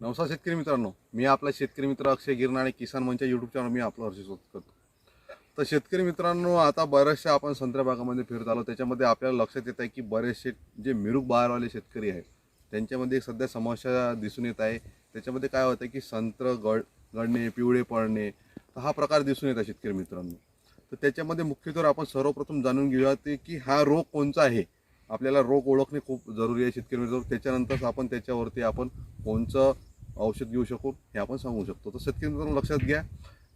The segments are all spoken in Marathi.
नमस्कार शेतकरी मित्रांनो मी आपला शेतकरी मित्र अक्षय गिरणा आणि किसान मंच यूट्यूब चॅनल मी आपलं हर्ष करतो. तर शेतकरी मित्रांनो आता बऱ्याचशा आपण संत्र्या भागामध्ये फिरत आलो. त्याच्यामध्ये आपल्याला लक्षात येत आहे की बरेचसे जे मिरुक बाहेरवाले शेतकरी आहेत त्यांच्यामध्ये एक सध्या समस्या दिसून येत आहे. त्याच्यामध्ये काय होतं की संत्र गळ गळणे पिवळे पडणे तर हा प्रकार दिसून येत आहे शेतकरी मित्रांनो. तर त्याच्यामध्ये मुख्यतः आपण सर्वप्रथम जाणून घेऊया ते की हा रोग कोणचा आहे? आपल्याला रोग ओळखणे खूप जरुरी आहे शेतकरी मित्र त्याच्यानंतरच आपण त्याच्यावरती आपण कोणचं औषध घेऊ शकू हे आपण सांगू शकतो. तर शेतकरी मित्रांनो लक्षात घ्या.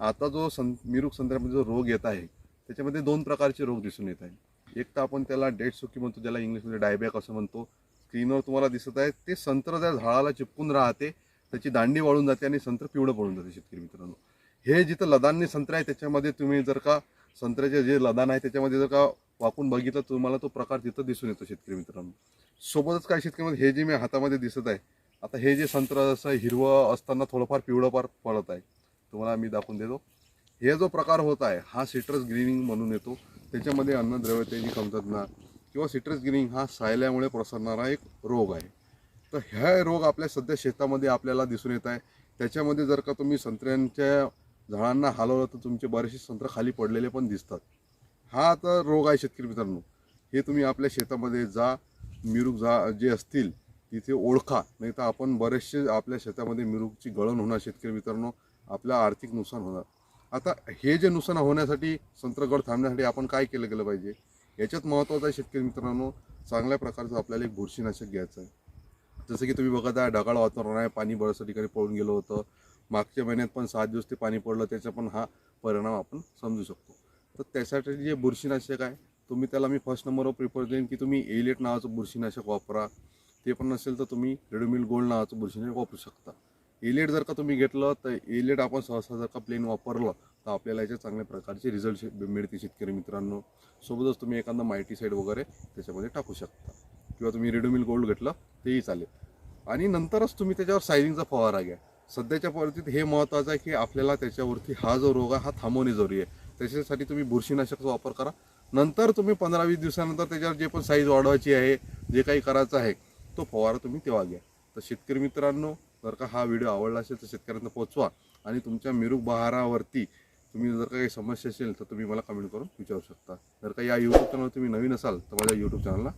आता जो सं मिरूक संत्र्यामध्ये जो रोग येत आहे त्याच्यामध्ये दोन प्रकारचे रोग दिसून येत आहे एक तर आपण त्याला डेट सुकी म्हणतो ज्याला इंग्लिशमध्ये डायबॅक असं म्हणतो. स्क्रीनवर तुम्हाला दिसत आहे ते संत्र त्या झाडाला चिपकून राहते त्याची दांडी वाळून जाते आणि संत्र पिवळं पडून जाते शेतकरी मित्रांनो. हे जिथं लदाननी संत्र आहे त्याच्यामध्ये तुम्ही जर का संत्र्याचे जे लदान आहे त्याच्यामध्ये जर का वाकून बघितलं तुम्हाला तो प्रकार तिथं दिसून येतो शेतकरी मित्रांनो. सोबतच काय शेतकरी हे जे मी हातामध्ये दिसत आहे आता हे जे संत्र असं हिरवं असताना थोडंफार पिवळं फार पडत आहे. तुम्हाला मी दाखवून देतो. हे जो प्रकार होत आहे हा सिट्रस ग्रीनिंग म्हणून येतो. त्याच्यामध्ये अन्नद्रव्यतेची कमतरता किंवा सिट्रस ग्रीनिंग हा सायल्यामुळे प्रसरणारा एक रोग आहे. तर ह्या रोग आपल्या सध्या शेतामध्ये आपल्याला दिसून येत आहे. त्याच्यामध्ये जर का तुम्ही संत्र्यांच्या झाडांना हलवलं तर तुमचे बरेचसे संत्र खाली पडलेले पण दिसतात. हा तर रोग आहे शेतकरी मित्रांनो. हे तुम्ही आपल्या शेतामध्ये जा मिरूक जा जे असतील तिथे ओळखा. नाही तर आपण बरेचसे आपल्या शेतामध्ये मिरूकची गळण होणार शेतकरी मित्रांनो. आपलं आर्थिक नुकसान होणार. आता हे जे नुकसान होण्यासाठी संत्रगड थांबण्यासाठी आपण काय केलं गेलं पाहिजे? याच्यात महत्त्वाचं आहे शेतकरी मित्रांनो चांगल्या प्रकारचं आपल्याला एक बुरशीनाशक घ्यायचं आहे. जसं की तुम्ही बघत आहे ढगाळ वातावरण आहे पाणी बऱ्याचशा ठिकाणी पळून गेलं होतं. मागच्या महिन्यात पण सात दिवस ते पाणी पडलं त्याचा पण हा परिणाम आपण समजू शकतो. तर त्यासाठी जे बुरशीनाशक आहे तुम्ही त्याला मी फर्स्ट नंबरवर प्रिफर देईन की तुम्ही एलेट नावाचं बुरशीनाशक वापरा. ते पण नसेल तर तुम्ही रेडोमिल गोल्ड नावाचं बुरशीनाशक वापरू शकता. एलेट जर का तुम्ही घेतलं तर एलेट आपण सहसा जर का प्लेन वापरलं तर आपल्याला याच्या चांगल्या प्रकारचे रिझल्ट मिळते शेतकरी मित्रांनो. सोबतच तुम्ही एखादा मायटीसाईड वगैरे त्याच्यामध्ये टाकू शकता. किंवा तुम्ही रेडोमिल गोल्ड घेतलं तेही चालेल. आणि नंतरच तुम्ही त्याच्यावर सायझिंगचा फवारा घ्या. सध्याच्या परिस्थितीत हे महत्त्वाचं आहे की आपल्याला त्याच्यावरती हा जो रोग आहे हा थांबवणे जरुरी आहे. त्याच्यासाठी तुम्ही बुरशीनाशकचा वापर करा. नंतर तुम्ही पंधरा वीस दिवसानंतर त्याच्यावर जे पण साईज वाढवायची आहे जे काही करायचं आहे तो फवारा तुम्ही तेव्हा घ्या. तर शेतकरी मित्रांनो जर का हा व्हिडिओ आवडला असेल तर शेतकऱ्यांना पोचवा आणि तुमच्या मिरूक बहारावरती तुम्ही जर का काही समस्या असेल तर तुम्ही मला कमेंट करून विचारू शकता. जर का या यूट्यूब चॅनलवर तुम्ही नवीन असाल तर माझ्या यूट्यूब चॅनलला